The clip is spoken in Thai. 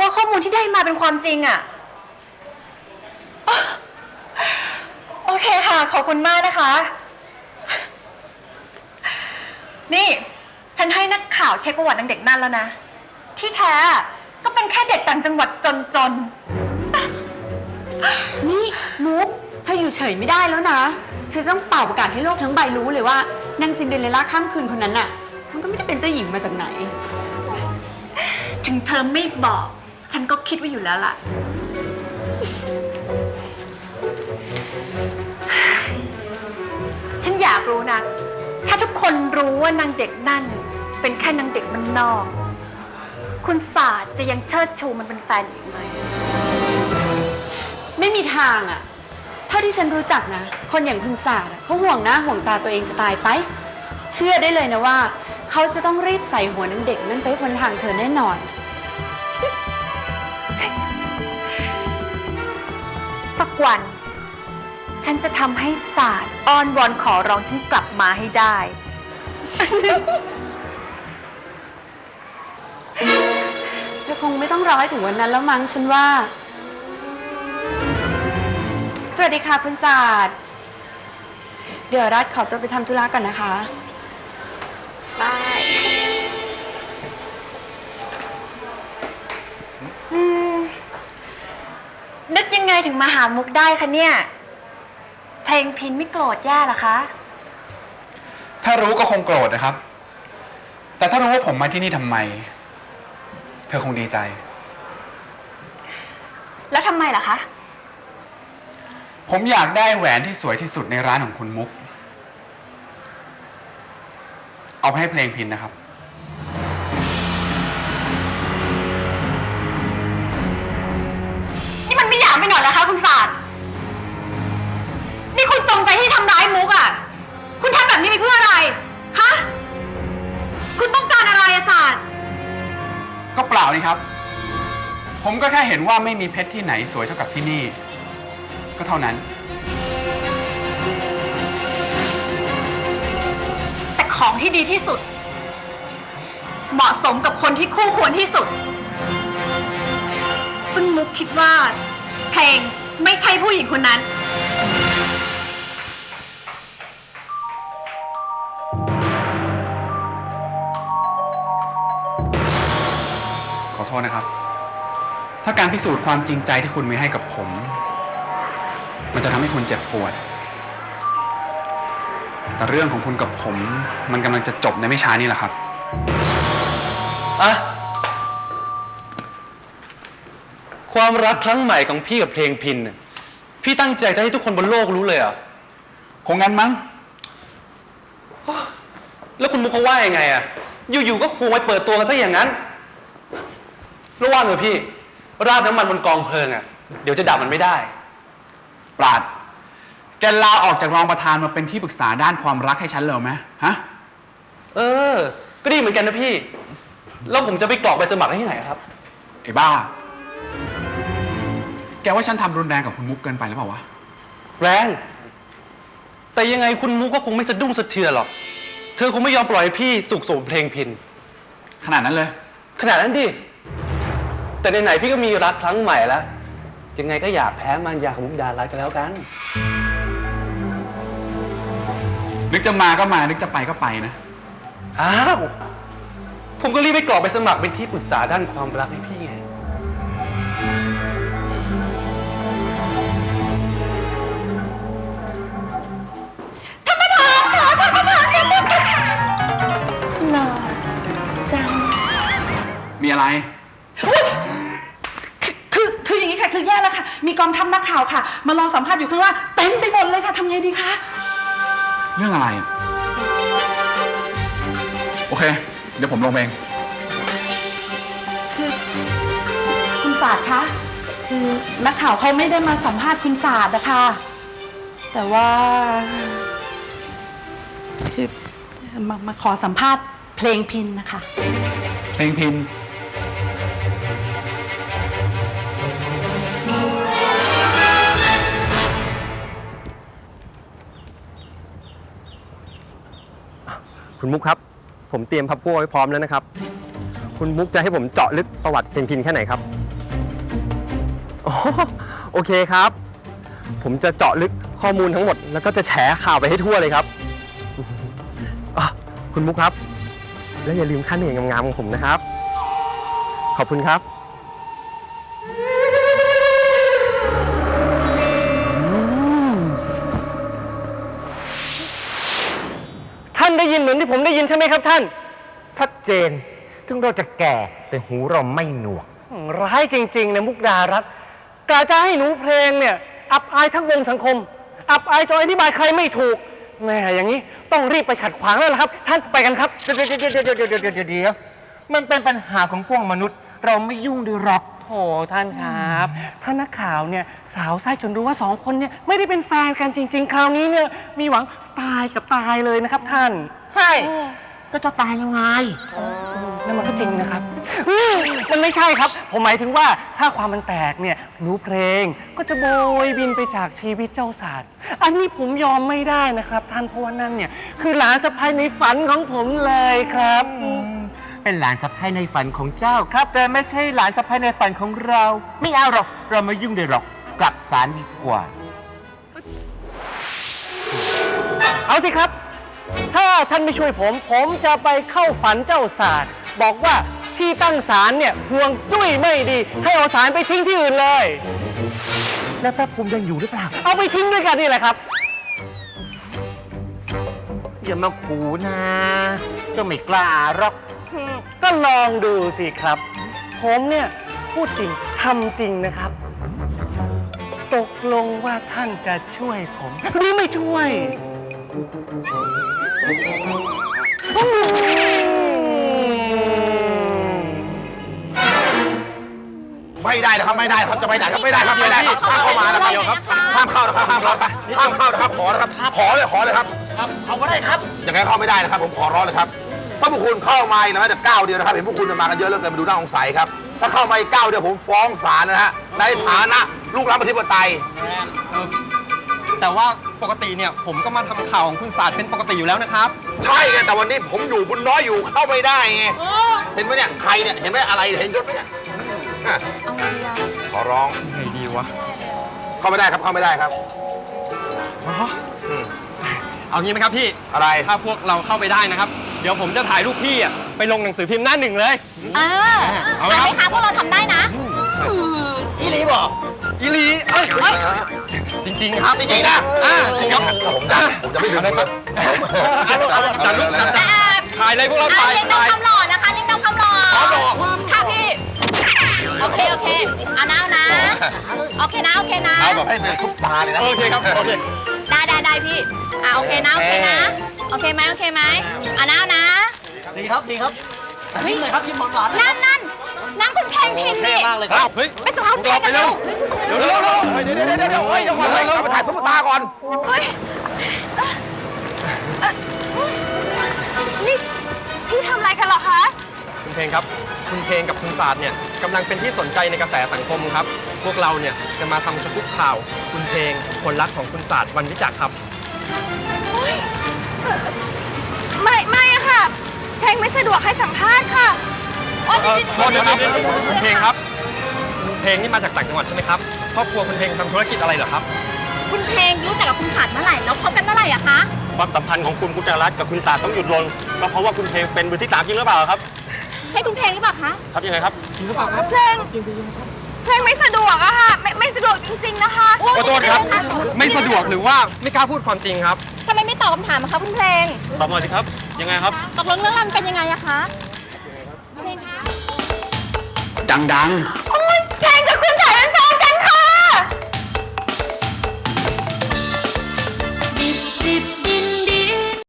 ว่าข้อมูลที่ได้มาเป็นความจริงอะอ๊ะโอเคค่ะ ขอบคุณมากนะคะ นี่ ฉันให้นักข่าวเช็คประวัตินางเด็กนั่นแล้วนะ ที่แท้ก็เป็นแค่เด็กต่างจังหวัดจนนี่มุกเธออยู่เฉยไม่ได้แล้วนะ เธอต้องเป่าประกาศให้โลกทั้งใบรู้เลยว่านางซินเดอเรลล่าข้ามคืนคนนั้นน่ะ มันก็ไม่ได้เป็นเจ้าหญิงมาจากไหนๆถึงเธอไม่บอก ฉันก็คิดไว้อยู่แล้วล่ะ ฉันอยากรู้นะ ถ้าทุกคนรู้ว่านางเด็กนั่น เป็นแค่นางเด็กมันนอก คุณศาสตร์จะยังเชิดชูมันเป็นแฟนอีกไหม ไม่มีทางอะเท่าที่ฉันรู้จักนะ คนอย่างคุณศาสตร์อะเขาห่วงหน้าห่วงตาตัวเองจะตายไป เชื่อได้เลยนะว่า เขาจะต้องรีบใส่หัวนางเด็กนั่นไปให้พ้นทางเธอแน่นอน สักวัน ฉันจะทำให้ศาสตร์อ้อนวอนขอร้องฉันกลับมาให้ได้เธอคงไม่ต้องรอให้ถึงวันนั้นแล้วมั้งฉันว่า สวัสดีค่ะคุณศาสตร์ เดี๋ยวรัฐขอตัวไปทำธุระก่อนนะคะได้อื นึกยังไงถึงมาหามุกได้คะเนี่ย เพลงพินไม่โกรธแย่เหรอคะ ถ้ารู้ก็คงโกรธนะครับ แต่ถ้ารู้ว่าผมมาที่นี่ทำไม เธอคงดีใจ แล้วทำไมล่ะคะ ผมอยากได้แหวนที่สวยที่สุดในร้านของคุณมุก เอาไปให้เพลงพินนะครับ ผมก็แค่เห็นว่าไม่มีเพชรที่ไหนสวยเท่ากับที่นี่ ก็เท่านั้น แต่ของที่ดีที่สุด เหมาะสมกับคนที่คู่ควรที่สุด ซึ่งมุกคิดว่า เพลงไม่ใช่ผู้หญิงคนนั้น ขอโทษนะครับ ถ้าการพิสูจน์ความจริงใจที่คุณมีให้กับผม มันจะทำให้คุณเจ็บปวด แต่เรื่องของคุณกับผม มันกำลังจะจบในไม่ช้านี่แหละครับ อะความรักครั้งใหม่ของพี่กับเพลงพินน่ะพี่ตั้งใจจะให้ทุกคนบนโลกรู้เลยเหรอะ คงงั้นมั้ง แล้วคุณมุกเขาว่ายังไงอะ อยู่ๆ ก็ควงไปเปิดตัวกันซะอย่างนั้น ระวังเถอะพี่ ราดน้ำมันบนกองเพลิงอะ เดี๋ยวจะดับมันไม่ได้ ปราด แกลาออกจากรองประธานมาเป็นที่ปรึกษาด้านความรักให้ฉันเลยไหมฮะ เออ ก็ดีเหมือนกันนะพี่ แล้วผมจะไปกรอกใบสมัครได้ที่ไหนครับ ไอ้บ้า แกว่าฉันทำรุนแรงกับคุณมุกเกินไปหรือเปล่าวะ แรง แต่ยังไงคุณมุกก็คงไม่สะดุ้งสะเทือนหรอก เธอคงไม่ยอมปล่อยให้พี่สุกโสมเพลงพิน ขนาดนั้นเลย ขนาดนั้นดิ แต่ไหนๆพี่ก็มีรักครั้งใหม่แล้วยังไงก็อยากแพ้มันอยากมุกดารักกันแล้วกัน นึกจะมาก็มา นึกจะไปก็ไปนะ อ้าว ผมก็รีบไปกรอกไปสมัครเป็นที่ปรึกษาด้านความรักให้พี่ไง ค่ะ มารอสัมภาษณ์อยู่ข้างล่างเต็มไปหมดเลยค่ะทำไงดีคะเรื่องอะไรอะโอเค เดี๋ยวผมลงเองคือคุณศาสตร์คะคือนักข่าวเขาไม่ได้มาสัมภาษณ์คุณศาสตร์นะคะแต่ว่าคือมามาขอสัมภาษณ์เพลงพินนะคะ เพลงพิน คุณมุกครับ ผมเตรียมพับกั้วไว้พร้อมแล้วนะครับ คุณมุกจะให้ผมเจาะลึกประวัติเพียงพินแค่ไหนครับอ๋อโอเคครับ ผมจะเจาะลึกข้อมูลทั้งหมด แล้วก็จะแฉข่าวไปให้ทั่วเลยครับอะคุณมุกครับ และอย่าลืมค่าเหนื่อยงามๆของผมนะครับ ขอบคุณครับ ยินเหมือนที่ผมได้ยินใช่ไหมครับท่าน ชัดเจน ถึงเราจะแก่แต่หูเราไม่หนวก ร้ายจริง ๆ นะมุกดารัตน์กาจะให้หนูเพลงเนี่ย อับอายทั้งวงสังคม อับอายจนอธิบายใครไม่ถูกแหม่อย่างนี้ต้องรีบไปขัดขวางแล้วล่ะครับ ท่านไปกันครับ เดี๋ยวเดี๋ยวเดี๋ยวเดี๋ยวเดี๋ยวเดี๋ยวเดี๋ยวมันเป็นปัญหาของพวกมนุษย์ เราไม่ยุ่งด้วยหรอก โอ้ท่านครับท่านนักข่าวเนี่ยสาวไส้จนรู้ว่าสองคนเนี่ยไม่ได้เป็นแฟนกันจริง ๆ คราวนี้เนี่ยมีหวังตายกับตายเลยนะครับท่านใช่ก็จะตายยังไงนั่นมันก็จริงนะครับอืมมันไม่ใช่ครับ ผมหมายถึงว่าถ้าความมันแตกเนี่ยหนูเพลงก็จะโบยบินไปจากชีวิตเจ้าศาสตร์ อันนี้ผมยอมไม่ได้นะครับ ท่านเพราะว่านั่นเนี่ยคือหลานสะพ้ายในฝันของผมเลยครับ เป็นหลานสะพ้ายในฝันของเจ้าครับ แต่ไม่ใช่หลานสะพ้ายในฝันของเรา ไม่เอาหรอก เราไม่ยุ่งด้วยหรอก กลับศาลดีกว่า เอาสิครับ ถ้าท่านไม่ช่วยผม ผมจะไปเข้าฝันเจ้าศาสตร์ บอกว่าที่ตั้งศาลเนี่ยห่วงจุ้ยไม่ดี ให้เอาศาลไปทิ้งที่อื่นเลย แล้วพระภูมิยังอยู่หรือเปล่า เอาไปทิ้งด้วยกันนี่แหละครับ อย่ามาขู่นะ เจ้าไม่กล้าหรอก ก็ลองดูสิครับ ผมเนี่ยพูดจริงทำจริงนะครับ ตกลงว่าท่านจะช่วยผม หรือไม่ช่วย ไม่ได้นะครับไม่ได้ครับจะไปไหนครับไม่ได้ครับไม่ได้ครับห้ามเข้ามานะครับห้ามเข้านะครับห้ามเข้านะครับห้ามเข้านะครับขอนะครับขอเลยขอเลยครับเข้าไม่ได้ครับยังไงเข้าไม่ได้นะครับ ผมขอร้องเลยครับ ถ้าพวกคุณเข้ามาอีกนะแม้แต่ก้าวเดียวนะครับเห็นพวกคุณมากันเยอะเหลือเกินมาดูน่าสงสัยครับถ้าเข้ามาอีกก้าวเดียวผมฟ้องศาลนะฮะในฐานะลูกรัฐประชาธิปไตย แต่ว่าปกติเนี่ยผมก็มาทำข่าวของคุณศาสตร์เป็นปกติอยู่แล้วนะครับ ใช่ไงแต่วันนี้ผมอยู่บุญน้อยอยู่เข้าไม่ได้ไงเห็นไหมเนี่ยใครเนี่ยเห็นไหมอะไรเห็นยศไหมเนี่ยอะขอร้องไงดีวะเข้าไม่ได้ครับเข้าไม่ได้ครับมเอางี้ไหมครับพี่ อะไรถ้าพวกเราเข้าไปได้นะครับเดี๋ยวผมจะถ่ายรูปพี่อะไปลงหนังสือพิมพ์หน้าหนึ่งเลย เออเอาไหมเอาครับไหมคะพวกเราทำได้นะ อีหลีบอกอีหลีเอ้ยจริงๆครับจริงๆนะอ่าจริงครับผมจะผมจะไม่ลืมเอาเลยครับเอาเลยเอาเลยจัดรูปจัดถ่ายเลยพวกเราถ่ายเล่นน้องถ่ายคำหล่อนะคะเล่นน้องคำหล่อขอหล่อค่ะพี่ โอเค โอเคเอานะเอานะ โอเคนะ โอเคนะ เอาแบบให้เป็นซุปตาเลยนะ โอเคครับโอเค ได้ได้ได้พี่ อะโอเคนะ โอเคนะ โอเคไหมโอเคไหมเอานะเอานะ ดีครับดีครับยิ้มเลยครับยิ้มหวานนั่นนั่นนั่นคุณแข่งพินนี่มากเลยครับเฮ้ยไปส่งเอาเพลงกันเร็วเดี๋ยวเร็วเร็วเดี๋ยวเดี๋ยวเดี๋ยวเดี๋ยวเฮ้ยเดี๋ยวก่อนเลยเราไปถ่ายซุปตาก่อนเฮ้ยนี่พี่ทำอะไรกันเหรอคะคุณเพลงครับ คุณเพลงกับคุณศาสตร์เนี่ยกำลังเป็นที่สนใจในกระแสสังคมครับ พวกเราเนี่ยจะมาทำสกู๊ปข่าว คุณเพลงคนรักของคุณศาสตร์วันวิจักรครับไม่ไม่อะค่ะ เพลงไม่สะดวกให้สัมภาษณ์ค่ะโอ๊ยเอ่อโทษนะครับคุณเพลงครับคุณเพลงนี่มาจากต่างจังหวัดใช่ไหมครับครอบครัวคุณเพลงทำธุรกิจอะไรเหรอครับ คุณเพลงรู้จักกับคุณขาดเมื่อไหร่แล้วคบกันเมื่อไหร่อะคะ ความสัมพันธ์ของคุณกุจรัตน์กับคุณศาสตร์ต้องหยุดลงก็เพราะว่าคุณเพลงเป็นมือที่สามจริงหรือเปล่าครับ ใช่คุณเพลงหรือเปล่าคะ ครับยังไงครับจริงหรือเปล่าครับเพลง เพลงไม่สะดวกอะค่ะ ไม่ไม่สะดวกจริงๆนะคะขอโทษครับ ไม่สะดวกหรือว่าไม่กล้าพูดความจริงครับทำไมไม่ตอบคำถามอะคะคุณเพลง ตอบมาสิครับ ยังไงครับ ตกลงเรื่องราวมันเป็นยังไงอะคะ ดังโอ้ย